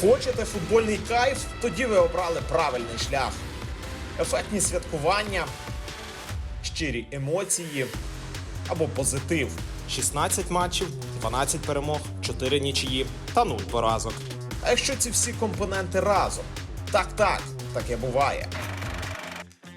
Хочете футбольний кайф? Тоді ви обрали правильний шлях. Ефектні святкування, щирі емоції або позитив. 16 матчів, 12 перемог, 4 нічиї та 0 поразок. А якщо ці всі компоненти разом? Так, так, таке буває.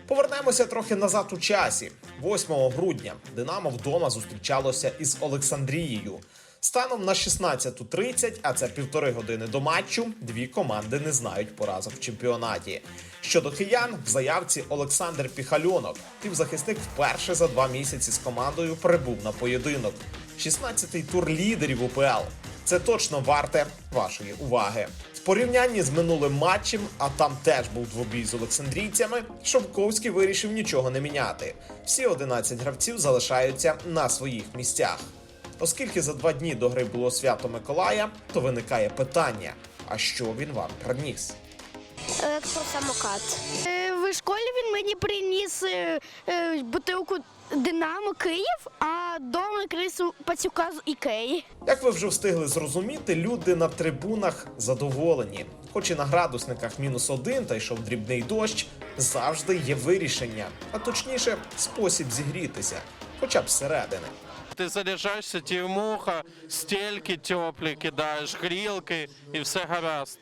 Повернемося трохи назад у часі. 8 грудня Динамо вдома зустрічалося із Олександрією. Станом на 16.30, а це півтори години до матчу, дві команди не знають поразок в чемпіонаті. Щодо киян, в заявці Олександр Піхальонок. Півзахисник вперше за два місяці з командою прибув на поєдинок. 16-й тур лідерів УПЛ. Це точно варте вашої уваги. В порівнянні з минулим матчем, а там теж був двобій з олександрійцями, Шовковський вирішив нічого не міняти. Всі 11 гравців залишаються на своїх місцях. Оскільки за два дні до гри було свято Миколая, то виникає питання: а що він вам приніс? Електросамокат. Е, В школі він мені приніс е, е, бутилку Динамо Київ, а вдома крису пацюка з Ікеї. Як ви вже встигли зрозуміти, люди на трибунах задоволені. Хоч і на градусниках мінус один та йшов дрібний дощ, завжди є вирішення, а точніше, спосіб зігрітися, хоча б зсередини. Ти заряджаєшся, тівмуха, стельки теплі кидаєш, грілки і все гаразд.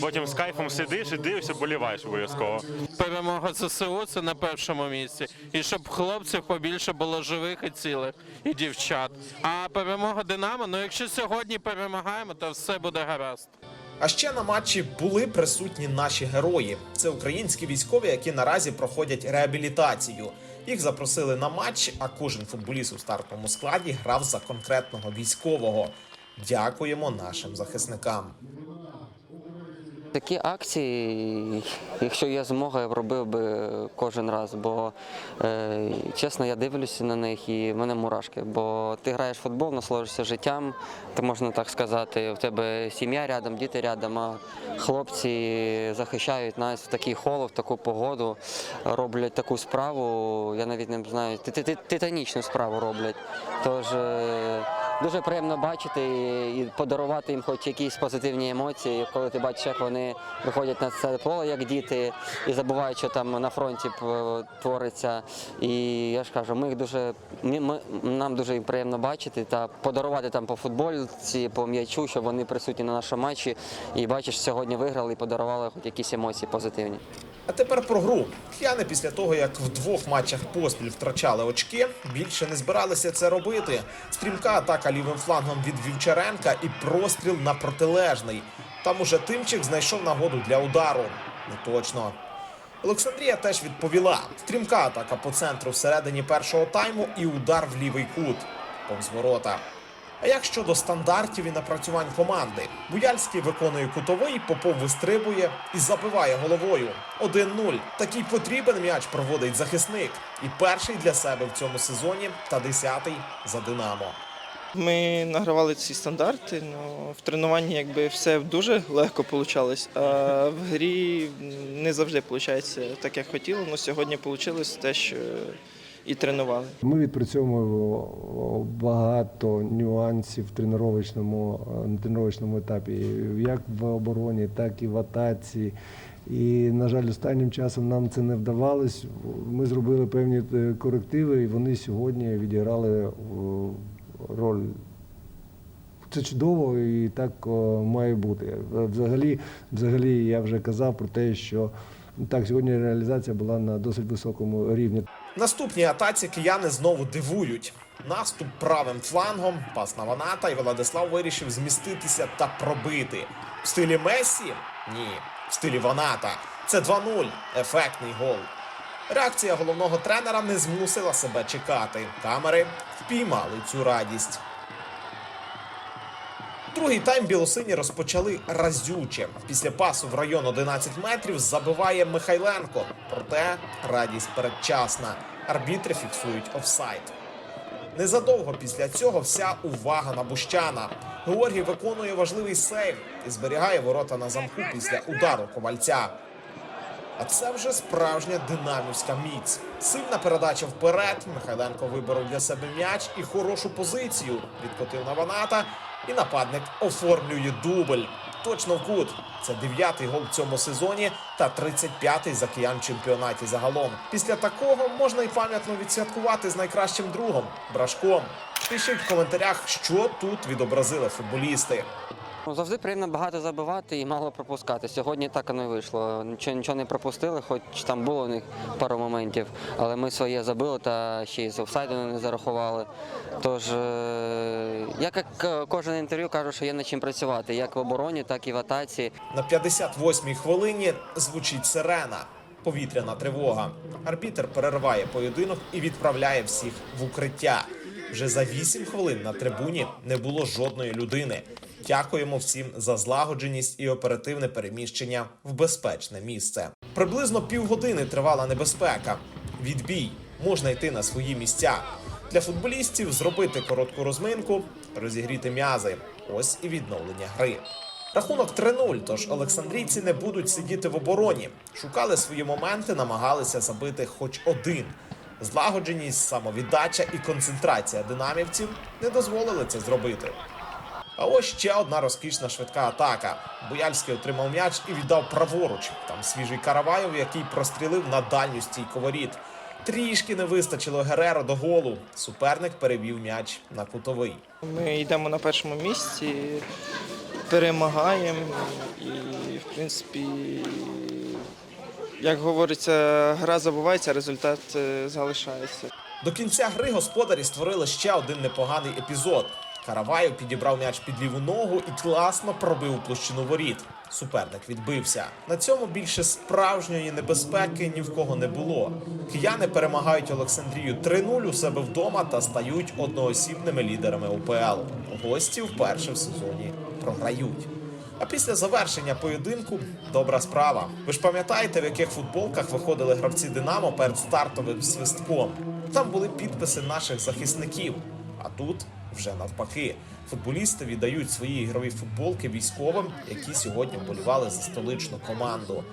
Потім з кайфом сидиш і дивишся, боліваєш обов'язково. Перемога ЗСУ це на першому місці. І щоб хлопців побільше було живих і цілих, і дівчат. А перемога Динамо, ну якщо сьогодні перемагаємо, то все буде гаразд. А ще на матчі були присутні наші герої. Це українські військові, які наразі проходять реабілітацію. Їх запросили на матч, а кожен футболіст у стартовому складі грав за конкретного військового. Дякуємо нашим захисникам. Такі акції, якщо є змога, я б робив би кожен раз, бо е, чесно, я дивлюся на них і в мене мурашки. Бо ти граєш в футбол, насолоджуєшся життям, ти можна так сказати, в тебе сім'я рядом, діти рядом, а хлопці захищають нас в такий холод, в таку погоду, роблять таку справу. Я навіть не знаю, ти- ти- ти- титанічну справу роблять. Тож е, дуже приємно бачити і подарувати їм хоч якісь позитивні емоції, коли ти бачиш, як вони виходять на це поле, як діти, і забувають, що там на фронті твориться. І я ж кажу, ми їх дуже ми, нам дуже приємно бачити та подарувати там по футбольці, по м'ячу, щоб вони присутні на нашому матчі. І бачиш, сьогодні виграли і подарували хоч якісь емоції позитивні. А тепер про гру. Кияни після того, як в двох матчах поспіль втрачали очки, більше не збиралися це робити. Стрімка атака лівим флангом від Вівчаренка і простріл на протилежний. Там уже Тимчик знайшов нагоду для удару. Не точно. Олександрія теж відповіла. Стрімка атака по центру всередині першого тайму і удар в лівий кут. Повз ворота. А як щодо стандартів і напрацювань команди? Буяльський виконує кутовий, Попов вистрибує і забиває головою. 1-0. Такий потрібен м'яч проводить захисник. І перший для себе в цьому сезоні, та десятий за Динамо. Ми награвали ці стандарти, але в тренуванні якби все дуже легко вийшло, а в грі не завжди виходить так, як хотіло. але сьогодні вийшло те, що і тренували. Ми відпрацьовуємо багато нюансів в тренувальному, на тренувальному етапі, як в обороні, так і в атаці. І, на жаль, останнім часом нам це не вдавалось. Ми зробили певні е, корективи, і вони сьогодні відіграли е, роль. Це чудово і так е, має бути. Взагалі, взагалі, я вже казав про те, що так, сьогодні реалізація була на досить високому рівні. Наступній атаці кияни знову дивують. Наступ правим флангом, пас на Ваната, і Владислав вирішив зміститися та пробити. В стилі Месі? Ні. В стилі Ваната. Це 2-0. Ефектний гол. Реакція головного тренера не змусила себе чекати. Камери впіймали цю радість. Другий тайм білосині розпочали разюче. Після пасу в район 11 метрів забиває Михайленко. Проте радість передчасна. Арбітри фіксують офсайд. Незадовго після цього вся увага на Бущана. Георгій виконує важливий сейв і зберігає ворота на замку після удару ковальця. А це вже справжня динамівська міць. Сильна передача вперед. Михайленко виборов для себе м'яч і хорошу позицію. Відкотив на Ваната, і нападник оформлює дубль. точно в кут. Це дев'ятий гол в цьому сезоні та 35-й за киян чемпіонаті загалом. Після такого можна і пам'ятно відсвяткувати з найкращим другом Брашком. Пишіть в коментарях, що тут відобразили футболісти. Ну, Завжди приємно багато забивати і мало пропускати. Сьогодні так і вийшло. Нічого, нічого не пропустили, хоч там було у них пару моментів, але ми своє забили та ще й з офсайду не зарахували. Тож, е, я як е, кожен інтерв'ю кажу, що є над чим працювати, як в обороні, так і в атаці. На 58-й хвилині звучить сирена. Повітряна тривога. Арбітер перериває поєдинок і відправляє всіх в укриття. Вже за 8 хвилин на трибуні не було жодної людини. Дякуємо всім за злагодженість і оперативне переміщення в безпечне місце. Приблизно півгодини тривала небезпека. Відбій можна йти на свої місця. Для футболістів зробити коротку розминку, розігріти м'язи. Ось і відновлення гри. Рахунок 3-0, тож Олександрійці не будуть сидіти в обороні. Шукали свої моменти, намагалися забити хоч один. Злагодженість, самовіддача і концентрація динамівців не дозволили це зробити. А ось ще одна розкішна швидка атака. Бояльський отримав м'яч і віддав праворуч. Там свіжий Караваєв, який прострілив на дальню стійку воріт. Трішки не вистачило Гереро до голу. Суперник перевів м'яч на кутовий. Ми йдемо на першому місці, перемагаємо і, в принципі, як говориться, гра забувається, результат е, залишається. До кінця гри господарі створили ще один непоганий епізод. Караваєв підібрав м'яч під ліву ногу і класно пробив площину воріт. Суперник відбився. На цьому більше справжньої небезпеки ні в кого не було. Кияни перемагають Олександрію 3-0 у себе вдома та стають одноосібними лідерами УПЛ. Гості вперше в сезоні програють. А після завершення поєдинку добра справа. Ви ж пам'ятаєте, в яких футболках виходили гравці Динамо перед стартовим свистком? Там були підписи наших захисників. А тут вже навпаки. Футболісти віддають свої ігрові футболки військовим, які сьогодні вболівали за столичну команду.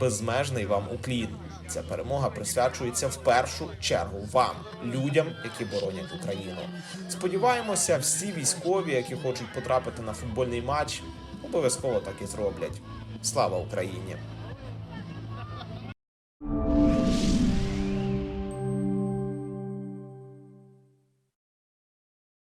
Безмежний вам уклін. Ця перемога присвячується в першу чергу вам, людям, які боронять Україну. Сподіваємося, всі військові, які хочуть потрапити на футбольний матч, обов'язково так і зроблять. Слава Україні!